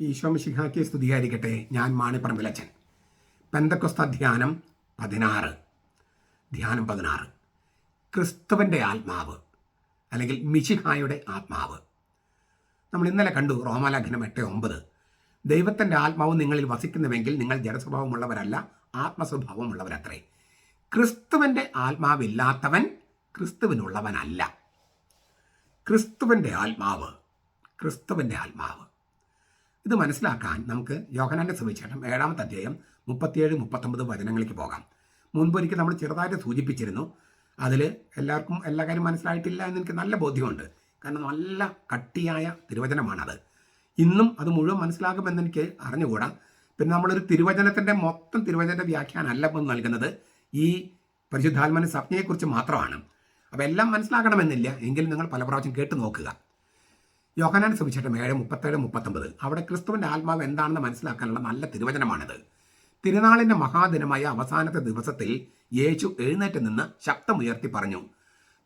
ഈശോമിശിഹാക്കി സ്തുതിയായിരിക്കട്ടെ. ഞാൻ മാണിപ്പറമ്പിലച്ചൻ പെന്തക്കൊസ്ത ധ്യാനം പതിനാറ്. ധ്യാനം പതിനാറ്. ക്രിസ്തുവിന്റെ ആത്മാവ് അല്ലെങ്കിൽ മിശിഹായുടെ ആത്മാവ്. നമ്മൾ ഇന്നലെ കണ്ടു റോമാലാഖനം എട്ട് ഒമ്പത്. ദൈവത്തിന്റെ ആത്മാവ് നിങ്ങളിൽ വസിക്കുന്നുവെങ്കിൽ നിങ്ങൾ ജഡസ്വഭാവമുള്ളവരല്ല ആത്മസ്വഭാവമുള്ളവരത്രേ. ക്രിസ്തുവിന്റെ ആത്മാവില്ലാത്തവൻ ക്രിസ്തുവിനുള്ളവനല്ല. ക്രിസ്തുവിന്റെ ആത്മാവ് ക്രിസ്തുവിന്റെ ആത്മാവ്. ഇത് മനസ്സിലാക്കാൻ നമുക്ക് യോഹനാന്റെ സുവിശേഷം ഏഴാമത്തെ അധ്യായം മുപ്പത്തിയേഴ് മുപ്പത്തൊമ്പത് വചനങ്ങളിലേക്ക് പോകാം. മുൻപൊരിക്കൽ നമ്മൾ ചെറുതായിട്ട് സൂചിപ്പിച്ചിരുന്നു. അതിൽ എല്ലാവർക്കും എല്ലാ കാര്യം മനസ്സിലായിട്ടില്ല എന്ന് എനിക്ക് നല്ല ബോധ്യമുണ്ട്. കാരണം നല്ല കട്ടിയായ തിരുവചനമാണത്. ഇന്നും അത് മുഴുവൻ മനസ്സിലാകുമെന്ന് എനിക്ക് അറിഞ്ഞുകൂടാ. പിന്നെ നമ്മളൊരു തിരുവചനത്തിന്റെ മൊത്തം തിരുവചനത്തിന്റെ വ്യാഖ്യാനമല്ല ഇപ്പം നൽകുന്നത് ഈ പരിശുദ്ധാത്മന സ്വപ്നയെക്കുറിച്ച് മാത്രമാണ്. അപ്പോൾ എല്ലാം മനസ്സിലാക്കണമെന്നില്ല എങ്കിലും നിങ്ങൾ പല പ്രാവശ്യം കേട്ട് നോക്കുക. യോഹനാൻ സുവിശേഷം ഏഴ് മുപ്പത്തേഴ് മുപ്പത്തൊമ്പത്. അവിടെ ക്രിസ്തുവിന്റെ ആത്മാവ് എന്താണെന്ന് മനസ്സിലാക്കാനുള്ള നല്ല തിരുവചനമാണിത്. തിരുനാളിന്റെ മഹാദിനമായ അവസാനത്തെ ദിവസത്തിൽ യേശു എഴുന്നേറ്റ് നിന്ന് ശബ്ദമുയർത്തി പറഞ്ഞു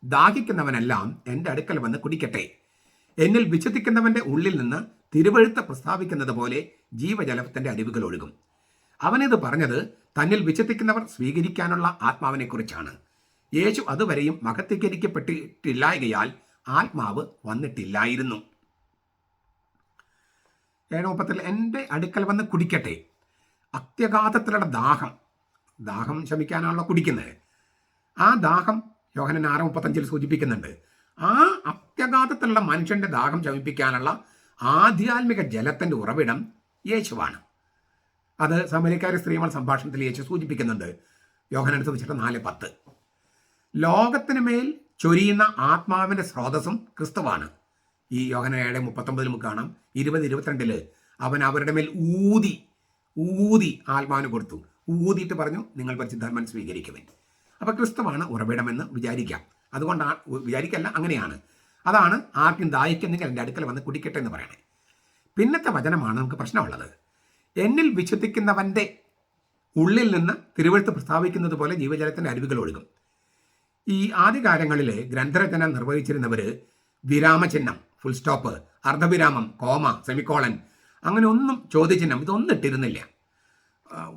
ദാഹിക്കുന്നവനെല്ലാം എന്റെ അടുക്കൽ വന്ന് കുടിക്കട്ടെ. എന്നിൽ വിശ്വസിക്കുന്നവന്റെ ഉള്ളിൽ നിന്ന് തിരുവഴുത്ത് പ്രസ്താവിക്കുന്നത് പോലെ ജീവജലത്തിന്റെ അരുവികൾ ഒഴുകും. അവനിത് പറഞ്ഞത് തന്നിൽ വിശ്വസിക്കുന്നവർ സ്വീകരിക്കാനുള്ള ആത്മാവിനെക്കുറിച്ചാണ്. യേശു അതുവരെയും മഹത്വീകരിക്കപ്പെട്ടിട്ടില്ലായകയാൽ ആത്മാവ് വന്നിട്ടില്ലായിരുന്നു. ഏഴ് മുപ്പത്തിൽ എന്റെ അടുക്കൽ വന്ന് കുടിക്കട്ടെ. അത്യഘാതത്തിലുള്ള ദാഹം. ദാഹം ശമിക്കാനാണല്ലോ കുടിക്കുന്നത്. ആ ദാഹം യോഹനൻ ആറ് മുപ്പത്തഞ്ചിൽ സൂചിപ്പിക്കുന്നുണ്ട്. ആ അത്യഘാതത്തിലുള്ള മനുഷ്യന്റെ ദാഹം ശമിപ്പിക്കാനുള്ള ആധ്യാത്മിക ജലത്തിന്റെ ഉറവിടം യേശുവാണ്. അത് സമരിക്കാരി സ്ത്രീമൾ സംഭാഷണത്തിൽ യേശു സൂചിപ്പിക്കുന്നുണ്ട്. യോഹനൻ സൂചിച്ചിട്ട് നാല് പത്ത്. ലോകത്തിന് മേൽ ചൊരിയുന്ന ആത്മാവിന്റെ സ്രോതസ്സും ക്രിസ്തുവാണ്. ഈ യോഹന ഏഴ് മുപ്പത്തൊമ്പതിൽ നമുക്ക് കാണാം. ഇരുപത് ഇരുപത്തിരണ്ടിൽ അവൻ അവരുടെ മേൽ ഊതി ഊതി ആത്മാവിന് കൊടുത്തു. ഊതിയിട്ട് പറഞ്ഞു നിങ്ങൾ പരിശുദ്ധാത്മാൻ സ്വീകരിക്കുവൻ. അപ്പോൾ ക്രിസ്തുവാണ് ഉറവിടമെന്ന് വിചാരിക്കാം. അതുകൊണ്ടാണ് വിചാരിക്കല്ല അങ്ങനെയാണ്. അതാണ് ആർക്കും ദാഹിക്കുന്നെങ്കിൽ എന്റെ അടുക്കൽ വന്ന് കുടിക്കട്ടെ എന്ന് പറയണേ. പിന്നത്തെ വചനമാണ് നമുക്ക് പ്രശ്നമുള്ളത്. എന്നിൽ വിശ്വസിക്കുന്നവന്റെ ഉള്ളിൽ നിന്ന് തിരുവഴുത്ത് പ്രസ്താവിക്കുന്നത് പോലെ ജീവജലത്തിന്റെ അരുവികൾ ഒഴുകും. ഈ ആദ്യകാലങ്ങളിൽ ഗ്രന്ഥരചന നിർവഹിച്ചിരുന്നവർ വിരാമചിഹ്നം ഫുൾ സ്റ്റോപ്പ് അർദ്ധവിരാമം കോമ സെമിക്കോളൻ അങ്ങനെ ഒന്നും ചോദ്യചിഹ്നം ഇതൊന്നും ഇട്ടിരുന്നില്ല.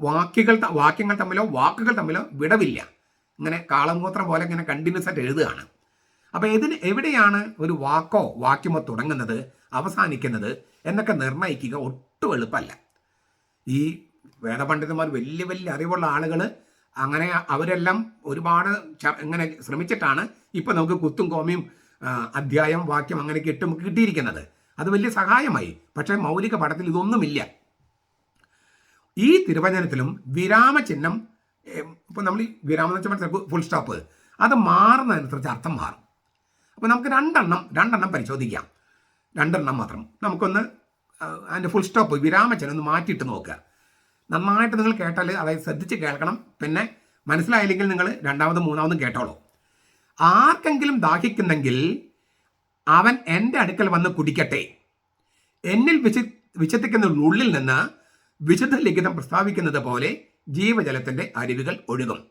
വാക്യങ്ങൾ വാക്യങ്ങൾ തമ്മിലോ വാക്കുകൾ തമ്മിലോ വിടവില്ല. ഇങ്ങനെ കാളമൂത്രം പോലെ ഇങ്ങനെ കണ്ടിന്യൂസ് ആയിട്ട് എഴുതുകയാണ്. അപ്പോൾ ഇതിന് എവിടെയാണ് ഒരു വാക്കോ വാക്യമോ തുടങ്ങുന്നത് അവസാനിക്കുന്നത് എന്നൊക്കെ നിർണയിക്കുക ഒട്ടും എളുപ്പമല്ല. ഈ വേദപണ്ഡിതന്മാർ വലിയ വലിയ അറിവുള്ള ആളുകൾ അങ്ങനെ അവരെല്ലാം ഒരുപാട് ഇങ്ങനെ ശ്രമിച്ചിട്ടാണ് ഇപ്പം നമുക്ക് കുത്തും കോമയും അധ്യായം വാക്യം അങ്ങനെ കിട്ടും കിട്ടിയിരിക്കുന്നത്. അത് വലിയ സഹായമായി. പക്ഷേ മൗലിക പഠനത്തിൽ ഇതൊന്നുമില്ല. ഈ തിരുവചനത്തിലും വിരാമചിഹ്നം ഇപ്പം നമ്മൾ വിരാമം എന്ന് വെച്ചാൽ ഫുൾ സ്റ്റോപ്പ് അത് മാറുന്നതനുസരിച്ച് അർത്ഥം മാറും. അപ്പോൾ നമുക്ക് രണ്ടെണ്ണം രണ്ടെണ്ണം പരിശോധിക്കാം. രണ്ടെണ്ണം മാത്രം. നമുക്കൊന്ന് അതിന്റെ ഫുൾ സ്റ്റോപ്പ് വിരാമചിഹ്നം ഒന്ന് മാറ്റിയിട്ട് നോക്കുക. നന്നായിട്ട് നിങ്ങൾ കേട്ടാൽ അതായത് ശ്രദ്ധിച്ച് കേൾക്കണം. പിന്നെ മനസ്സിലായില്ലെങ്കിൽ നിങ്ങൾ രണ്ടാമതും മൂന്നാമതും കേട്ടോളൂ. ആർക്കെങ്കിലും ദാഹിക്കുന്നെങ്കിൽ അവൻ എന്റെ അടുക്കൽ വന്ന് കുടിക്കട്ടെ. എന്നിൽ വിശ വിശത്തിക്കുന്ന ഉള്ളിൽ നിന്ന് വിശുദ്ധ ലിഖിതം പ്രസ്താവിക്കുന്നത് പോലെ ജീവജലത്തിന്റെ അരുവികൾ ഒഴുകും.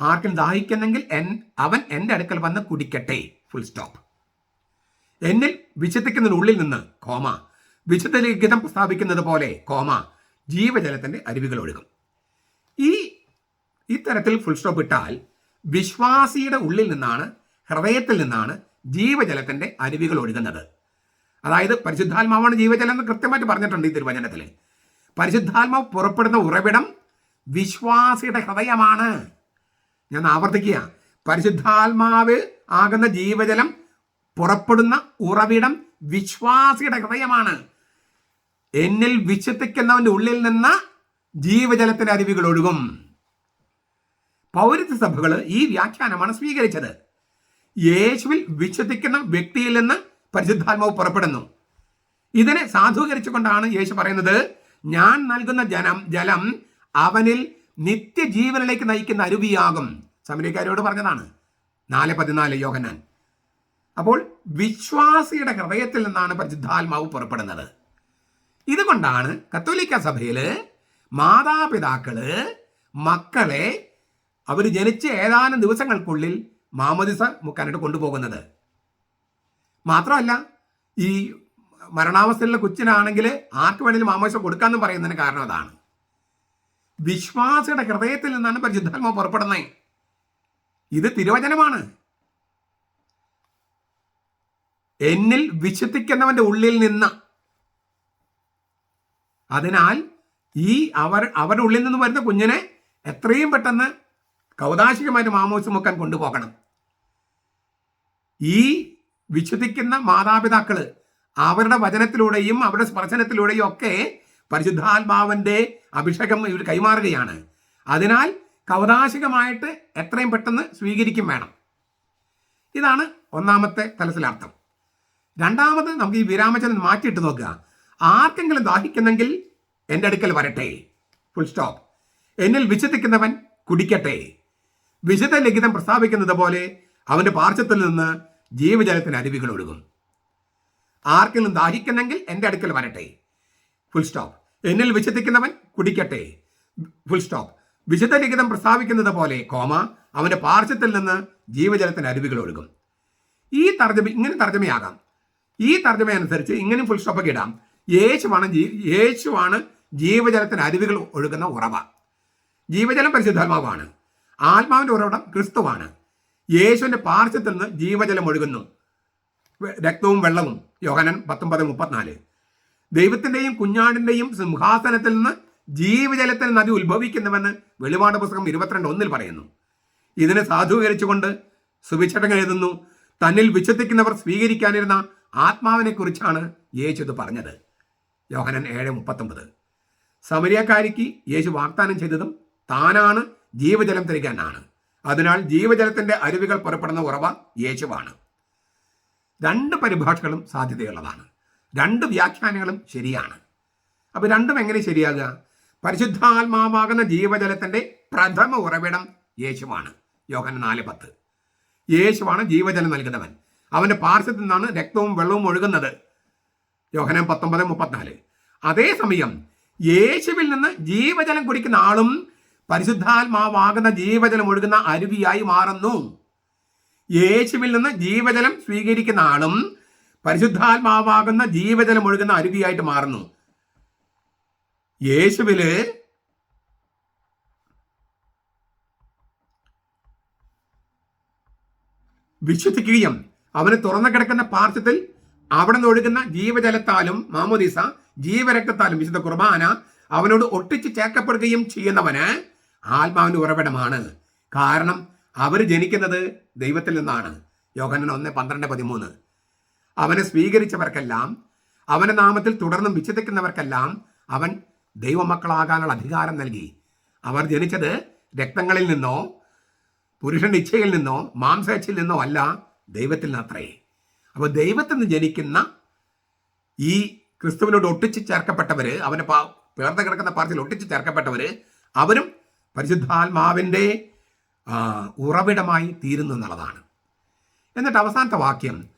ആർക്കും ദാഹിക്കുന്നെങ്കിൽ എൻ അവൻ എന്റെ അടുക്കൽ വന്ന് കുടിക്കട്ടെ. ഫുൾ സ്റ്റോപ്പ് എന്നിൽ വിശുദ്ധിക്കുന്നതിനുള്ളിൽ നിന്ന് കോമ. വിശുദ്ധ ലിഖിതം പ്രസ്താവിക്കുന്നത് പോലെ കോമ ജീവജലത്തിന്റെ അരുവികൾ ഒഴുകും. ഈ ഇത്തരത്തിൽ ഫുൾ സ്റ്റോപ്പ് ഇട്ടാൽ വിശ്വാസിയുടെ ഉള്ളിൽ നിന്നാണ് ഹൃദയത്തിൽ നിന്നാണ് ജീവജലത്തിന്റെ അരുവികൾ ഒഴുകുന്നത്. അതായത് പരിശുദ്ധാത്മാവാണ് ജീവജലം എന്ന് കൃത്യമായിട്ട് പറഞ്ഞിട്ടുണ്ട് ഈ തിരുവചനത്തിൽ പരിശുദ്ധാത്മാവ് പുറപ്പെടുന്ന ഉറവിടം വിശ്വാസിയുടെ ഹൃദയമാണ്. ഞാൻ ആവർത്തിക്കുക. പരിശുദ്ധാത്മാവ് ആകുന്ന ജീവജലം പുറപ്പെടുന്ന ഉറവിടം വിശ്വാസിയുടെ ഹൃദയമാണ്. എന്നിൽ വിശ്വസിക്കുന്നവന്റെ ഉള്ളിൽ നിന്ന് ജീവജലത്തിന്റെ അരുവികൾ ഒഴുകും. പൗരത്വ സഭകൾ ഈ വ്യാഖ്യാനമാണ് സ്വീകരിച്ചത്. യേശുവിൽ വിശ്വസിക്കുന്ന വ്യക്തിയിൽ നിന്ന് പരിശുദ്ധാത്മാവ് പുറപ്പെടുന്നു. ഇതിനെ സാധൂകരിച്ചുകൊണ്ടാണ് യേശു പറയുന്നത് ഞാൻ നൽകുന്ന ജനം ജലം അവനിൽ നിത്യജീവനിലേക്ക് നയിക്കുന്ന അരുവിയാകും. സമരക്കാരോട് പറഞ്ഞതാണ് നാല് പതിനാല് യോഹനാൻ അപ്പോൾ വിശ്വാസിയുടെ ഹൃദയത്തിൽ നിന്നാണ് പരിശുദ്ധാത്മാവ് പുറപ്പെടുന്നത്. ഇതുകൊണ്ടാണ് കത്തോലിക്ക സഭയിൽ മാതാപിതാക്കൾ മക്കളെ അവർ ജനിച്ച് ഏതാനും ദിവസങ്ങൾക്കുള്ളിൽ മാമോദിസ മുക്കാനായിട്ട് കൊണ്ടുപോകുന്നത്. മാത്രമല്ല ഈ മരണാവസ്ഥയിലുള്ള കൊച്ചിനാണെങ്കിൽ ആർക്ക് വേണമെങ്കിലും മാമോദിസ കൊടുക്കാമെന്ന് പറയുന്നതിന് കാരണം അതാണ്. വിശ്വാസിയുടെ ഹൃദയത്തിൽ നിന്നാണ് പരിശുദ്ധാത്മ പുറപ്പെടുന്നത്. ഇത് തിരുവചനമാണ്. എന്നിൽ വിശ്വസിക്കുന്നവന്റെ ഉള്ളിൽ നിന്ന്. അതിനാൽ ഈ അവർ അവരുടെ ഉള്ളിൽ നിന്ന് വരുന്ന കുഞ്ഞിനെ എത്രയും പെട്ടെന്ന് കൗതാശികമായിട്ട് മാമോസം വെക്കാൻ കൊണ്ടുപോകണം. ഈ വിശ്വസിക്കുന്ന മാതാപിതാക്കൾ അവരുടെ വചനത്തിലൂടെയും അവരുടെ സ്പർശനത്തിലൂടെയും ഒക്കെ പരിശുദ്ധാത്മാവിന്റെ അഭിഷേകം ഇവർ കൈമാറുകയാണ്. അതിനാൽ കൗതാശികമായിട്ട് എത്രയും പെട്ടെന്ന് സ്വീകരിക്കും വേണം. ഇതാണ് ഒന്നാമത്തെ തലത്തിലർത്ഥം. രണ്ടാമത് നമുക്ക് ഈ വിരാമചന്ദ്രൻ മാറ്റിയിട്ട് നോക്കുക. ആർക്കെങ്കിലും ദാഹിക്കുന്നെങ്കിൽ എന്റെ അടുക്കൽ വരട്ടെ. ഫുൾ സ്റ്റോപ്പ് എന്നിൽ വിശ്വസിക്കുന്നവൻ കുടിക്കട്ടെ. വിശുദ്ധ ലിഖിതം പ്രസ്താവിക്കുന്നത് പോലെ അവന്റെ പാർശ്വത്തിൽ നിന്ന് ജീവജലത്തിന് അരുവികൾ ഒഴുകും. ആർക്കെങ്കിലും ദാഹിക്കുന്നെങ്കിൽ എന്റെ അടുക്കൽ വരട്ടെ. ഫുൾ സ്റ്റോപ്പ് എന്നിൽ വിശ്വസിക്കുന്നവൻ കുടിക്കട്ടെ. ഫുൾ സ്റ്റോപ്പ് വിശുദ്ധ ലിഖിതം പ്രസ്താവിക്കുന്നത് പോലെ കോമ അവന്റെ പാർശ്വത്തിൽ നിന്ന് ജീവജലത്തിന് അരുവികൾ ഒഴുകും. ഈ തർജമ ഇങ്ങനെ തർജമയാകാം. ഈ തർജമ അനുസരിച്ച് ഇങ്ങനെ ഫുൾ സ്റ്റോപ്പൊക്കെ ഇടാം. യേശുവാണ് ജീ യേശുവാണ് ജീവജലത്തിന് അരുവികൾ ഒഴുകുന്ന ഉറവ. ജീവജലം പരിശുദ്ധാത്മാവാണ്. ആത്മാവിന്റെ ഉറവിടം ക്രിസ്തുവാണ്. യേശുവിന്റെ പാർശ്വത്തിൽ നിന്ന് ജീവജലം ഒഴുകുന്നു. രക്തവും വെള്ളവും. യോഹനൻ പത്തൊമ്പത് മുപ്പത്തിനാല്. ദൈവത്തിന്റെയും കുഞ്ഞാടിന്റെയും സിംഹാസനത്തിൽ നിന്ന് ജീവജലത്തിൽ നദി ഉത്ഭവിക്കുന്നുവെന്ന് വെളിപാട് പുസ്തകം ഇരുപത്തിരണ്ട് ഒന്നിൽ പറയുന്നു. ഇതിനെ സാധൂകരിച്ചുകൊണ്ട് സുവിശേഷം എഴുതുന്നു. തന്നിൽ വിശ്വസിക്കുന്നവർ സ്വീകരിക്കാനിരുന്ന ആത്മാവിനെ കുറിച്ചാണ് യേശു ഇത് പറഞ്ഞത്. യോഹനൻ ഏഴ് മുപ്പത്തൊമ്പത്. സമരിയക്കാരിക്ക് യേശു വാഗ്ദാനം ചെയ്തതും താനാണ് ജീവജലം തിരിക്കാനാണ് അതിനാൽ ജീവജലത്തിന്റെ അരുവികൾ പുറപ്പെടുന്ന ഉറവ യേശുവാണ്. രണ്ട് പരിഭാഷകളും സാധ്യതയുള്ളതാണ്. രണ്ട് വ്യാഖ്യാനങ്ങളും ശരിയാണ്. അപ്പോൾ രണ്ടും എങ്ങനെ ശരിയാകുക? പരിശുദ്ധാത്മാവാകുന്ന ജീവജലത്തിന്റെ പ്രഥമ ഉറവിടം യേശുവാണ്. യോഹന നാല് പത്ത്. യേശുവാണ് ജീവജലം നൽകുന്നവൻ. അവന്റെ പാർശ്വത്തിൽ നിന്നാണ് രക്തവും വെള്ളവും ഒഴുകുന്നത്. യോഹനം പത്തൊമ്പത് മുപ്പത്തിനാല്. അതേസമയം യേശുവിൽ നിന്ന് ജീവജലം കുടിക്കുന്ന ആളും പരിശുദ്ധാത്മാവാകുന്ന ജീവജലം ഒഴുകുന്ന അരുവിയായി മാറുന്നു. യേശുവിൽ നിന്ന് ജീവജലം സ്വീകരിക്കുന്ന ആളും പരിശുദ്ധാത്മാവാകുന്ന ജീവജലം ഒഴുകുന്ന അരുവിയായിട്ട് മാറുന്നു. യേശുവിൽ വിശ്വസിക്കുകയും അവന് തുറന്നു കിടക്കുന്ന പാർശ്വത്തിൽ അവിടെ നിന്ന് ഒഴുകുന്ന ജീവജലത്താലും മാമോദീസ ജീവരക്തത്താലും വിശുദ്ധ കുർബാന അവനോട് ഒട്ടിച്ച് ചേർക്കപ്പെടുകയും ചെയ്യുന്നവന് ആത്മാവിന്റെ ഉറവിടമാണ്. കാരണം അവർ ജനിക്കുന്നത് ദൈവത്തിൽ നിന്നാണ്. യോഹനൻ ഒന്ന് പന്ത്രണ്ട് പതിമൂന്ന്. അവനെ സ്വീകരിച്ചവർക്കെല്ലാം അവന്റെ നാമത്തിൽ തുടർന്നും വിച്ഛദിക്കുന്നവർക്കെല്ലാം അവൻ ദൈവമക്കളാകാനുള്ള അധികാരം നൽകി. അവർ ജനിച്ചത് രക്തങ്ങളിൽ നിന്നോ പുരുഷന്റെ ഇച്ഛയിൽ നിന്നോ മാംസേച്ഛയിൽ നിന്നോ അല്ല ദൈവത്തിൽ നിന്നത്രേ. അപ്പോൾ ദൈവത്തിൽ നിന്ന് ജനിക്കുന്ന ഈ ക്രിസ്തുവിനോട് ഒട്ടിച്ച് ചേർക്കപ്പെട്ടവർ അവനെ പാ കിടക്കുന്ന പാർട്ടിയിൽ ഒട്ടിച്ച് ചേർക്കപ്പെട്ടവർ അവരും പരിശുദ്ധാത്മാവിന്റെ ഉറവിടമായി തീരുന്നു എന്നുള്ളതാണ്. എന്നിട്ട് അവസാനത്തെ വാക്യം.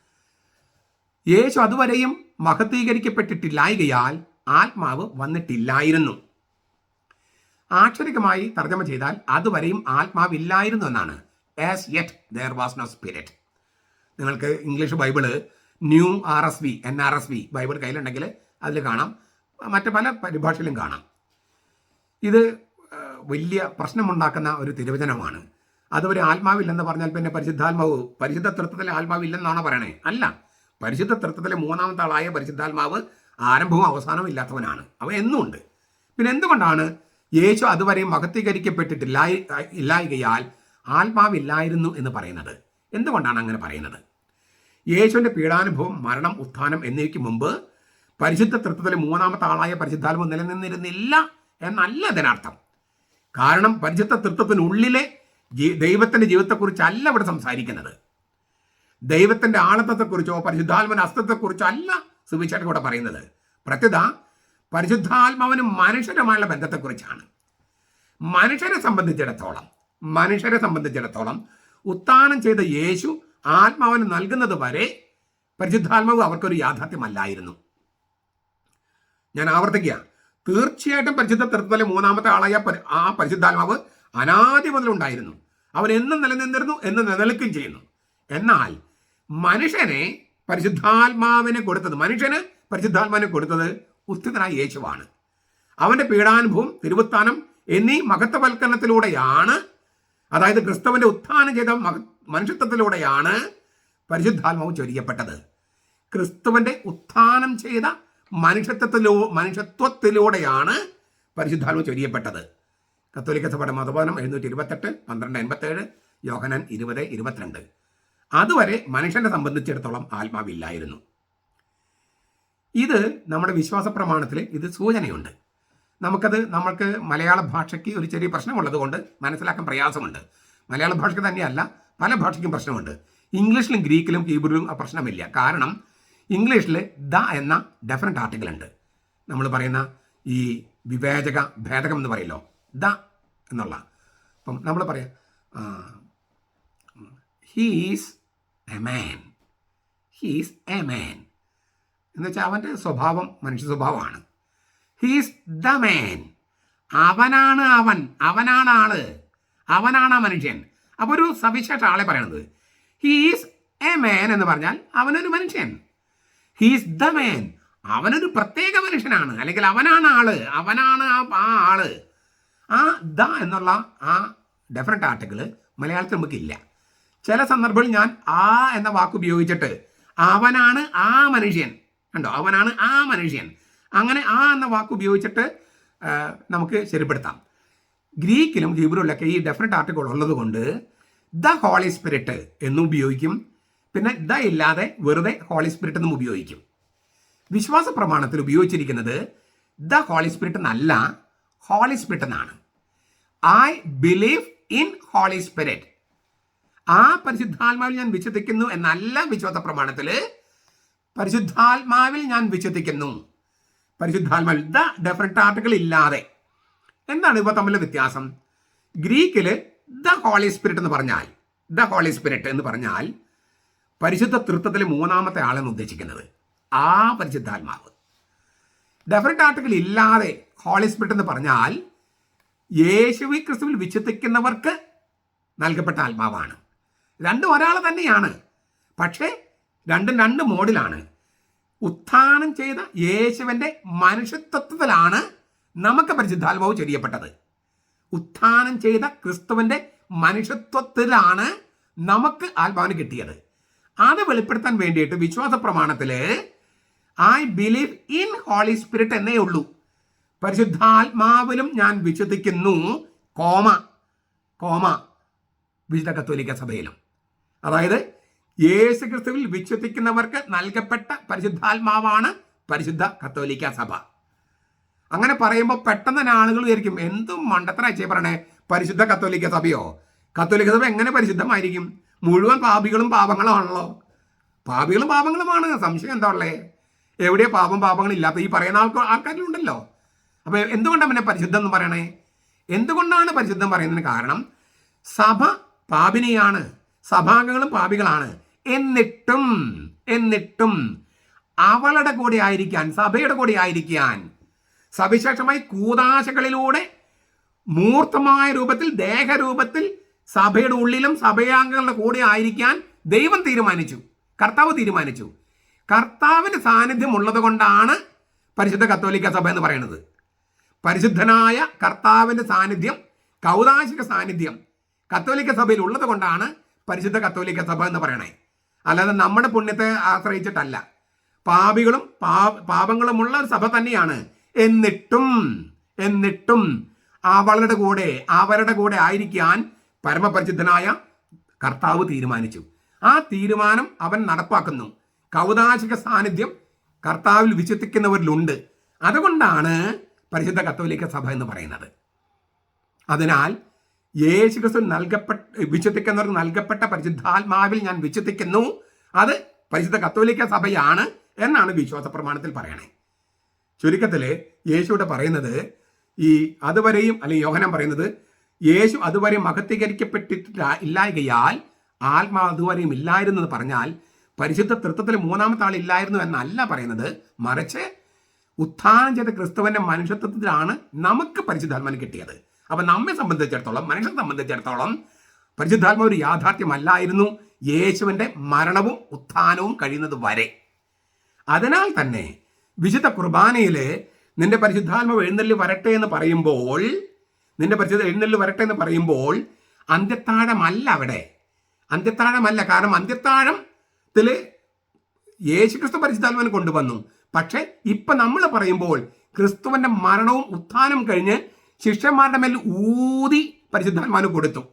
യേശു അതുവരെയും മഹത്വീകരിക്കപ്പെട്ടിട്ടില്ലായകയാൽ ആത്മാവ് വന്നിട്ടില്ലായിരുന്നു. ആക്ഷരികമായി തർജമ ചെയ്താൽ അതുവരെയും ആത്മാവില്ലായിരുന്നു എന്നാണ്. As yet there was no spirit നിങ്ങൾക്ക് English Bible new R S V N R S V Bible കയ്യിലുണ്ടെങ്കിൽ അതിൽ കാണാം. മറ്റ് പല പരിഭാഷയിലും കാണാം. ഇത് വലിയ പ്രശ്നമുണ്ടാക്കുന്ന ഒരു തിരുവചനമാണ്. അത് ഒരു ആത്മാവില്ലെന്ന് പറഞ്ഞാൽ പിന്നെ പരിശുദ്ധാത്മാവ് പരിശുദ്ധ തൃത്വത്തിലെ ആത്മാവില്ലെന്നാണോ പറയണേ? അല്ല. പരിശുദ്ധ തൃത്വത്തിലെ മൂന്നാമത്തെ ആളായ പരിശുദ്ധാത്മാവ് ആരംഭവും അവസാനവും ഇല്ലാത്തവനാണ്. അവ എന്നുമുണ്ട് പിന്നെ എന്തുകൊണ്ടാണ് യേശു അതുവരെ മഹത്വീകരിക്കപ്പെട്ടിട്ടില്ല ഇല്ലായികയാൽ ആത്മാവില്ലായിരുന്നു എന്ന് പറയുന്നത്? എന്തുകൊണ്ടാണ് അങ്ങനെ പറയുന്നത്? യേശുവിന്റെ പീഡാനുഭവം മരണം ഉത്ഥാനം എന്നിവയ്ക്ക് മുമ്പ് പരിശുദ്ധ തൃത്വത്തിലെ മൂന്നാമത്തെ ആളായ പരിശുദ്ധാത്മാവ് നിലനിന്നിരുന്നില്ല എന്നല്ല അതിനർത്ഥം. കാരണം പരിശുദ്ധ തൃത്വത്തിനുള്ളിലെ ജീ- ജീവിതത്തെക്കുറിച്ച് അല്ല ഇവിടെ സംസാരിക്കുന്നത്. ദൈവത്തിന്റെ ആളത്വത്തെക്കുറിച്ചോ പരിശുദ്ധാത്മന അസ്തത്വത്തെക്കുറിച്ചോ അല്ല സുവിശേഷം ഇവിടെ പറയുന്നത്. പ്രത്യത പരിശുദ്ധാത്മാവിനും മനുഷ്യരുമായുള്ള ബന്ധത്തെക്കുറിച്ചാണ്. മനുഷ്യരെ സംബന്ധിച്ചിടത്തോളം മനുഷ്യരെ സംബന്ധിച്ചിടത്തോളം ഉത്ഥാനം ചെയ്ത യേശു ആത്മാവിന് നൽകുന്നത് വരെ പരിശുദ്ധാത്മാവ് അവർക്കൊരു യാഥാർത്ഥ്യമല്ലായിരുന്നു. ഞാൻ ആവർത്തിക്കുക. തീർച്ചയായിട്ടും പരിശുദ്ധ തൃത്വത്തിലെ മൂന്നാമത്തെ ആളായ ആ പരിശുദ്ധാത്മാവ് അനാദി മുതലുണ്ടായിരുന്നു. അവൻ എന്നും നിലനിന്നിരുന്നു എന്ന് നിലനിൽക്കുകയും ചെയ്യുന്നു. എന്നാൽ മനുഷ്യനെ പരിശുദ്ധാത്മാവിനെ കൊടുത്തത് മനുഷ്യന് പരിശുദ്ധാത്മാവിനെ കൊടുത്തത് ഉത്തിതനായ യേശുവാണ്. അവന്റെ പീഡാനുഭവം തിരുവുത്താനം എന്നീ മഹത്വവൽക്കരണത്തിലൂടെയാണ് അതായത് ക്രിസ്തുവിന്റെ ഉത്ഥാനം ചെയ്ത മനുഷ്യത്വത്തിലൂടെയാണ് പരിശുദ്ധാത്മാവ് ചൊരിയപ്പെട്ടത്. ക്രിസ്തുവിന്റെ ഉത്ഥാനം ചെയ്ത മനുഷ്യത്വത്തിലൂ മനുഷ്യത്വത്തിലൂടെയാണ് പരിശുദ്ധാത്മ ചൊരിയപ്പെട്ടത്. കത്തോലിക്ക സഭയുടെ മതബോധനം എഴുന്നൂറ്റി ഇരുപത്തെട്ട് പന്ത്രണ്ട് എൺപത്തേഴ് യോഹനൻ ഇരുപത് ഇരുപത്തിരണ്ട്. അതുവരെ മനുഷ്യനെ സംബന്ധിച്ചിടത്തോളം ആത്മാവില്ലായിരുന്നു. ഇത് നമ്മുടെ വിശ്വാസ പ്രമാണത്തിൽ ഇത് സൂചനയുണ്ട്. നമുക്കത് നമ്മൾക്ക് മലയാള ഭാഷയ്ക്ക് ഒരു ചെറിയ പ്രശ്നമുള്ളത് കൊണ്ട് മനസ്സിലാക്കാൻ പ്രയാസമുണ്ട്. മലയാള ഭാഷയ്ക്ക് തന്നെയല്ല പല ഭാഷയ്ക്കും പ്രശ്നമുണ്ട്. ഇംഗ്ലീഷിലും ഗ്രീക്കിലും ഹീബ്രുവിലും ആ പ്രശ്നമില്ല. കാരണം ഇംഗ്ലീഷിൽ ദ എന്ന ഡെഫറന്റ് ആർട്ടിക്കിൾ ഉണ്ട്. നമ്മൾ പറയുന്ന ഈ വിവേചക ഭേദകം എന്ന് പറയല്ലോ. ദ എന്നുള്ള. അപ്പം നമ്മൾ പറയാം he's a man he's a man എന്ന് വെച്ചാൽ അവന്റെ സ്വഭാവം മനുഷ്യ സ്വഭാവമാണ്. ഹീസ് ദ മാൻ അവനാണ് അവൻ. അവനാണ് ആൾ. അവനാണ് ആ മനുഷ്യൻ. അപ്പോൾ ഒരു സവിശേഷ ആളെ പറയണത്. ഹീസ് എ മാൻ എന്ന് പറഞ്ഞാൽ അവനൊരു മനുഷ്യൻ. ഹീസ് ദ മാൻ അവനൊരു പ്രത്യേക മനുഷ്യനാണ്. അല്ലെങ്കിൽ അവനാണ് ആൾ. അവനാണ് ആ ആ ആൾ. ആ ദ എന്നുള്ള ആ ഡെഫറന്റ് ആർട്ടിക്കിൾ മലയാളത്തിൽ നമുക്കില്ല. ചില സന്ദർഭങ്ങളിൽ ഞാൻ ആ എന്ന വാക്ക് ഉപയോഗിച്ചിട്ട് അവനാണ് ആ മനുഷ്യൻ. കണ്ടോ? അവനാണ് ആ മനുഷ്യൻ. അങ്ങനെ ആ എന്ന വാക്ക് ഉപയോഗിച്ചിട്ട് നമുക്ക് ശരിപ്പെടുത്താം. ഗ്രീക്കിലും ഹീബ്രുവിലൊക്കെ ഈ ഡെഫറന്റ് ആർട്ടിക്കിൾ ഉള്ളത് കൊണ്ട് ദ ഹോളി സ്പിരിറ്റ് എന്നും ഉപയോഗിക്കും. പിന്നെ ദ ഇല്ലാതെ വെറുതെ ഹോളി സ്പിരിറ്റ് എന്നും ഉപയോഗിക്കും. വിശ്വാസ പ്രമാണത്തിൽ ഉപയോഗിച്ചിരിക്കുന്നത് ദ ഹോളി സ്പിരിറ്റ് എന്നല്ല ഹോളി സ്പിരിറ്റ് എന്നാണ്. I believe in Holy Spirit ആ പരിശുദ്ധാത്മാവിൽ ഞാൻ വിശ്വസിക്കുന്നു എന്നല്ല വിശ്വാസ പ്രമാണത്തിൽ പരിശുദ്ധാത്മാവിൽ ഞാൻ വിശ്വസിക്കുന്നു. പരിശുദ്ധാത്മാവിൽ ദ ഡെഫറന്റ് ആർട്ടിക്കിൾ ഇല്ലാതെ. എന്താണ് ഇവ തമ്മിലെ വ്യത്യാസം? ഗ്രീക്കിൽ ദ ഹോളി സ്പിരിറ്റ് എന്ന് പറഞ്ഞാൽ ദ ഹോളി സ്പിരിറ്റ് എന്ന് പറഞ്ഞാൽ പരിശുദ്ധ തൃത്വത്തിലെ മൂന്നാമത്തെ ആളെന്ന് ഉദ്ദേശിക്കുന്നത് ആ പരിശുദ്ധാത്മാവ്. ഡെഫറന്റ് ആർട്ടിക്കിൾ ഇല്ലാതെ ഹോളി സ്പിരിറ്റ് എന്ന് പറഞ്ഞാൽ യേശുവി ക്രിസ്തുവിൽ വിശ്വസിക്കുന്നവർക്ക് നൽകപ്പെട്ട ആത്മാവാണ്. രണ്ടും ഒരാൾ തന്നെയാണ്. പക്ഷേ രണ്ടും രണ്ട് മോഡിലാണ്. ഉത്ഥാനം ചെയ്ത യേശുവിന്റെ മനുഷ്യത്വത്തിലാണ് നമുക്ക് പരിശുദ്ധാത്മാവ് ചെറിയപ്പെട്ടത് ഉത്ഥാനം ചെയ്ത ക്രിസ്തുവിന്റെ മനുഷ്യത്വത്തിലാണ് നമുക്ക് ആത്മാവിന് കിട്ടിയത്. അത് വെളിപ്പെടുത്താൻ വേണ്ടിയിട്ട് വിശ്വാസ പ്രമാണത്തിൽ I believe in Holy Spirit എന്നേ ഉള്ളൂ. പരിശുദ്ധാത്മാവിലും ഞാൻ വിശ്വസിക്കുന്നു കോമ കോമ വിശുദ്ധ കത്തോലിക്ക സഭയിലും. അതായത് യേശു ക്രിസ്തുവിൽ വിശ്വസിക്കുന്നവർക്ക് നൽകപ്പെട്ട പരിശുദ്ധാത്മാവാണ് പരിശുദ്ധ കത്തോലിക്ക സഭ. അങ്ങനെ പറയുമ്പോൾ പെട്ടെന്ന് തന്നെ ആളുകൾ വിചാരിക്കും എന്തും മണ്ടത്തരാച്ചേ പറയണേ പരിശുദ്ധ കത്തോലിക്ക സഭയോ? കത്തോലിക്ക സഭ എങ്ങനെ പരിശുദ്ധമായിരിക്കും? മുഴുവൻ പാപികളും പാപങ്ങളുമാണല്ലോ പാപികളും പാപങ്ങളുമാണ്. സംശയം എന്താ ഉള്ളേ? എവിടെ പാപം പാപങ്ങളില്ലാത്ത ഈ പറയുന്ന ആൾക്ക് ആൾക്കാരിലുണ്ടല്ലോ. അപ്പൊ എന്തുകൊണ്ടാണ് പിന്നെ പരിശുദ്ധം എന്ന് പറയണേ? എന്തുകൊണ്ടാണ് പരിശുദ്ധം പറയുന്നതിന് കാരണം സഭ പാപിനിയാണ് സഭാംഗങ്ങളും പാപികളാണ്. എന്നിട്ടും എന്നിട്ടും അവളുടെ കൂടെ ആയിരിക്കാൻ സഭയുടെ കൂടെ ആയിരിക്കാൻ സവിശേഷമായി കൂതാശകളിലൂടെ മൂർത്തമായ രൂപത്തിൽ ദേഹരൂപത്തിൽ സഭയുടെ ഉള്ളിലും സഭയാംഗങ്ങളുടെ കൂടെ ആയിരിക്കാൻ ദൈവം തീരുമാനിച്ചു. കർത്താവ് തീരുമാനിച്ചു. കർത്താവിന്റെ സാന്നിധ്യം ഉള്ളത് കൊണ്ടാണ് പരിശുദ്ധ കത്തോലിക്ക സഭ എന്ന് പറയുന്നത്. പരിശുദ്ധനായ കർത്താവിന്റെ സാന്നിധ്യം കൗതാശിക സാന്നിധ്യം കത്തോലിക്ക സഭയിൽ ഉള്ളത് കൊണ്ടാണ് പരിശുദ്ധ കത്തോലിക്ക സഭ എന്ന് പറയണേ. അല്ലാതെ നമ്മുടെ പുണ്യത്തെ ആശ്രയിച്ചിട്ടല്ല. പാപികളും പാപങ്ങളുമുള്ള ഒരു സഭ തന്നെയാണ്. എന്നിട്ടും എന്നിട്ടും അവളുടെ കൂടെ അവരുടെ കൂടെ ആയിരിക്കാൻ പരമപരിശുദ്ധനായ കർത്താവ് തീരുമാനിച്ചു. ആ തീരുമാനം അവൻ നടപ്പാക്കുന്നു. കൗതാശിക സാന്നിധ്യം കർത്താവിൽ വിശ്വസിക്കുന്നവരിലുണ്ട്. അതുകൊണ്ടാണ് പരിശുദ്ധ കത്തോലിക്ക സഭ എന്ന് പറയുന്നത്. അതിനാൽ യേശു ക്രിസ്തു നൽകപ്പെട്ട വിശ്വസിക്കുന്നവർക്ക് നൽകപ്പെട്ട പരിശുദ്ധാത്മാവിൽ ഞാൻ വിശ്വസിക്കുന്നു. അത് പരിശുദ്ധ കത്തോലിക്ക സഭയാണ് എന്നാണ് വിശ്വാസ പ്രമാണത്തിൽ പറയണേ. ചുരുക്കത്തിൽ യേശുവിടെ പറയുന്നത് ഈ അതുവരെയും അല്ലെങ്കിൽ യോഹനം പറയുന്നത് യേശു അതുവരെ മഹത്വീകരിക്കപ്പെട്ടിട്ടില്ല ഇല്ലായകയാൽ ആത്മാ അതുവരെയും ഇല്ലായിരുന്നു എന്ന് പറഞ്ഞാൽ പരിശുദ്ധ തൃത്വത്തിൽ മൂന്നാമത്തെ ആൾ ഇല്ലായിരുന്നു എന്നല്ല പറയുന്നത്. മറിച്ച് ഉത്ഥാനം ചെയ്ത ക്രിസ്തുവിന്റെ മനുഷ്യത്വത്തിലാണ് നമുക്ക് പരിശുദ്ധാത്മാൻ കിട്ടിയത്. അപ്പൊ നമ്മെ സംബന്ധിച്ചിടത്തോളം മനുഷ്യനെ സംബന്ധിച്ചിടത്തോളം പരിശുദ്ധാത്മ ഒരു യാഥാർത്ഥ്യമല്ലായിരുന്നു. യേശുവിന്റെ മരണവും ഉത്ഥാനവും കഴിയുന്നത് വരെ. അതിനാൽ തന്നെ വിശുദ്ധ കുർബാനയിൽ നിന്റെ പരിശുദ്ധാത്മ എഴുന്നള്ളി വരട്ടെ എന്ന് പറയുമ്പോൾ നിന്റെ പരിചയത്തിൽ എഴുന്നള്ളി വരട്ടെ എന്ന് പറയുമ്പോൾ അന്ത്യത്താഴമല്ല അവിടെ. അന്ത്യത്താഴമല്ല. കാരണം അന്ത്യത്താഴത്തിൽ യേശുക്രിസ്തു പരിശുദ്ധാത്മാവിനെ കൊണ്ടുവന്നു. പക്ഷേ ഇപ്പൊ നമ്മൾ പറയുമ്പോൾ ക്രിസ്തുവിന്റെ മരണവും ഉത്ഥാനം കഴിഞ്ഞ് ശിഷ്യന്മാരുടെ മേൽ ഊതി പരിശുദ്ധാത്മാവിന് കൊടുത്തു.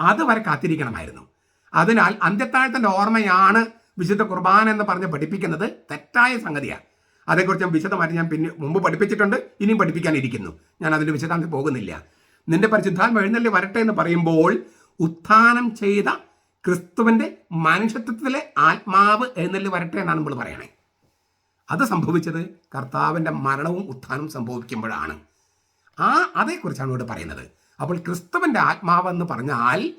അതുവരെ കാത്തിരിക്കണമായിരുന്നു. അതിനാൽ അന്ത്യത്താഴത്തിന്റെ ഓർമ്മയാണ് വിശുദ്ധ കുർബാന എന്ന് പറഞ്ഞ് പഠിപ്പിക്കുന്നത് തെറ്റായ സംഗതിയാണ് അതേക്കുറിച്ച് ഞാൻ വിശദമായിട്ട് ഞാൻ പിന്നെ മുമ്പ് പഠിപ്പിച്ചിട്ടുണ്ട് ഇനിയും പഠിപ്പിക്കാനിരിക്കുന്നു. ഞാൻ അതിന്റെ വിശദാംശം പോകുന്നില്ല. നിന്റെ പരിശുദ്ധാത്മ എഴുന്നള്ളി വരട്ടെ എന്ന് പറയുമ്പോൾ ഉത്ഥാനം ചെയ്ത ക്രിസ്തുവിന്റെ മനുഷ്യത്വത്തിലെ ആത്മാവ് എഴുന്നള്ളി വരട്ടെ എന്നാണ് നമ്മൾ പറയണേ. അത് സംഭവിച്ചത് കർത്താവിന്റെ മരണവും ഉത്ഥാനവും സംഭവിക്കുമ്പോഴാണ്. ആ അതേക്കുറിച്ചാണ് ഇവിടെ പറയുന്നത്. അപ്പോൾ ക്രിസ്തുവിന്റെ ആത്മാവ് എന്ന് പറഞ്ഞാൽ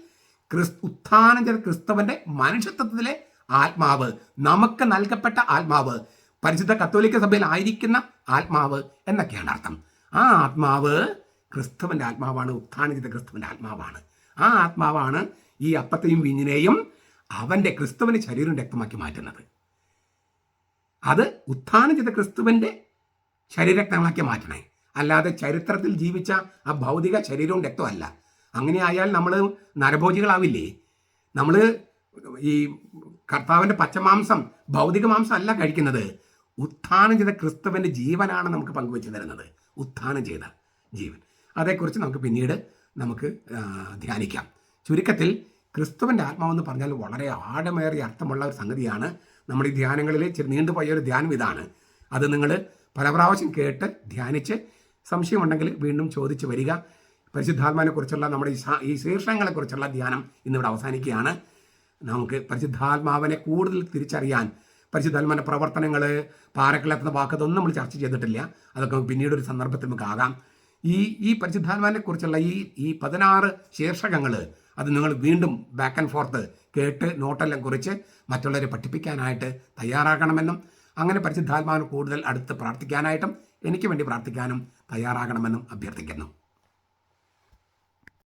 ക്രിസ് ഉത്ഥാനം ചെയ്ത ക്രിസ്തുവിന്റെ മനുഷ്യത്വത്തിലെ ആത്മാവ് നമുക്ക് നൽകപ്പെട്ട ആത്മാവ് പരിശുദ്ധ കത്തോലിക്ക സഭയിൽ ആയിരിക്കുന്ന ആത്മാവ് എന്നൊക്കെയാണ് അർത്ഥം. ആ ആത്മാവ് ക്രിസ്തുവിന്റെ ആത്മാവാണ് ഉത്ഥാനം ചെയ്ത ക്രിസ്തുവിന്റെ ആത്മാവാണ്. ആ ആത്മാവാണ് ഈ അപ്പത്തെയും വീഞ്ഞിനെയും അവന്റെ ക്രിസ്തുവിന്റെ ശരീരം രക്തമാക്കി മാറ്റുന്നത്. അത് ഉത്ഥാനം ചെയ്ത ക്രിസ്തുവിന്റെ ശരീരരക്തങ്ങളാക്കി മാറ്റണേ. അല്ലാതെ ചരിത്രത്തിൽ ജീവിച്ച ആ ഭൗതിക ശരീരവും രക്തമല്ല. അങ്ങനെ ആയാൽ നമ്മൾ നരഭോജികളാവില്ലേ? നമ്മൾ ഈ കർത്താവിന്റെ പച്ചമാംസം ഭൗതിക മാംസം അല്ല കഴിക്കുന്നത്. ഉത്ഥാനം ചെയ്ത ക്രിസ്തുവിന്റെ ജീവനാണ് നമുക്ക് പങ്കുവെച്ച് തരുന്നത്. ഉത്ഥാനം ചെയ്ത ജീവൻ. അതേക്കുറിച്ച് നമുക്ക് പിന്നീട് നമുക്ക് ധ്യാനിക്കാം. ചുരുക്കത്തിൽ ക്രിസ്തുവിന്റെ ആത്മാവെന്ന് പറഞ്ഞാൽ വളരെ ആഴമേറിയ അർത്ഥമുള്ള ഒരു സംഗതിയാണ്. നമ്മുടെ ഈ ധ്യാനങ്ങളിൽ ഇച്ചിരി നീണ്ടുപോയ ഒരു ധ്യാനം ഇതാണ്. അത് നിങ്ങൾ പല പ്രാവശ്യം കേട്ട് ധ്യാനിച്ച് സംശയമുണ്ടെങ്കിൽ വീണ്ടും ചോദിച്ച് വരിക. പരിശുദ്ധാത്മാവിനെക്കുറിച്ചുള്ള നമ്മുടെ ഈ ശീർഷങ്ങളെക്കുറിച്ചുള്ള ധ്യാനം ഇന്നിവിടെ അവസാനിക്കുകയാണ്. നമുക്ക് പരിശുദ്ധാത്മാവിനെ കൂടുതൽ തിരിച്ചറിയാൻ പരിശുദ്ധാത്മാവിന്റെ പ്രവർത്തനങ്ങൾ പാറക്കിളത്തുന്ന വാക്കതൊന്നും നമ്മൾ ചർച്ച ചെയ്തിട്ടില്ല. അതൊക്കെ പിന്നീട് ഒരു സന്ദർഭത്തിൽ നമുക്ക് ആകാം. ഈ ഈ പരിശുദ്ധാത്മാനെ കുറിച്ചുള്ള ഈ ഈ പതിനാറ് ശീർഷകങ്ങൾ അത് നിങ്ങൾ വീണ്ടും ബാക്ക് ആൻഡ് ഫോർത്ത് കേട്ട് നോട്ടെല്ലാം കുറിച്ച് മറ്റുള്ളവരെ പഠിപ്പിക്കാനായിട്ട് തയ്യാറാകണമെന്നും അങ്ങനെ പരിശുദ്ധാത്മാവിന് കൂടുതൽ അടുത്ത് പ്രാർത്ഥിക്കാനായിട്ടും എനിക്ക് വേണ്ടി പ്രാർത്ഥിക്കാനും തയ്യാറാകണമെന്നും അഭ്യർത്ഥിക്കുന്നു.